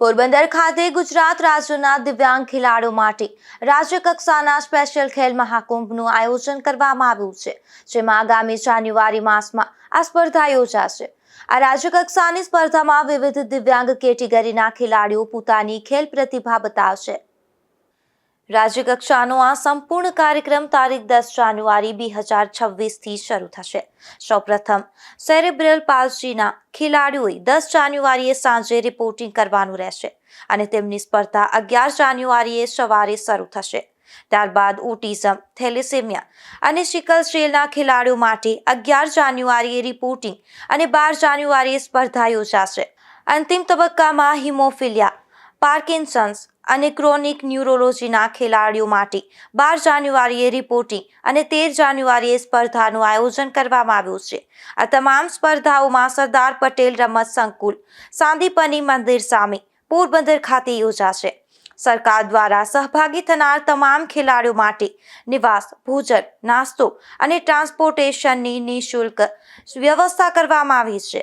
પોરબંદર ખાતે ગુજરાત રાજ્યના દિવ્યાંગ ખેલાડીઓ માટે રાજ્ય કક્ષાના સ્પેશિયલ ખેલ મહાકુંભનું આયોજન કરવામાં આવ્યું છે, જેમાં આગામી જાન્યુઆરી માસમાં આ સ્પર્ધા યોજાશે. આ રાજ્ય કક્ષાની સ્પર્ધામાં વિવિધ દિવ્યાંગ કેટેગરીના ખેલાડીઓ પોતાની ખેલ પ્રતિભા બતાવશે. રાજ્ય કક્ષાનો આ સંપૂર્ણ કાર્યક્રમ તારીખ દસ જાન્યુઆરી બે હજાર છવ્વીસથી શરૂ થશે. સૌપ્રથમ, સેરેબ્રલ પાલ્સીના ખેલાડીઓએ દસ જાન્યુઆરીએ સાંજે રિપોર્ટિંગ કરવાનું રહેશે અને તેમની સ્પર્ધા અગિયાર જાન્યુઆરીએ સવારે શરૂ થશે. ત્યારબાદ ઓટિઝમ, થેલેસેમિયા અને સિકલ સેલના ખેલાડીઓ માટે અગિયાર જાન્યુઆરીએ રિપોર્ટિંગ અને બાર જાન્યુઆરીએ સ્પર્ધા યોજાશે. અંતિમ તબક્કામાં હિમોફિલિયા પાર્કિન્સન્સ અને ક્રોનિક ન્યુરોલોજીના ખેલાડીઓ માટે બાર જાન્યુઆરીએ રિપોર્ટિંગ અને તેર જાન્યુઆરીએ સ્પર્ધાનું આયોજન કરવામાં આવ્યું છે. આ તમામ સ્પર્ધાઓમાં સરદાર પટેલ રમત સંકુલ, સાંદીપની મંદિર સામે પોરબંદર ખાતે યોજાશે. સરકાર દ્વારા સહભાગી થનાર તમામ ખેલાડીઓ માટે નિવાસ, ભોજન, નાસ્તો અને ટ્રાન્સપોર્ટેશનની નિઃશુલ્ક વ્યવસ્થા કરવામાં આવી છે.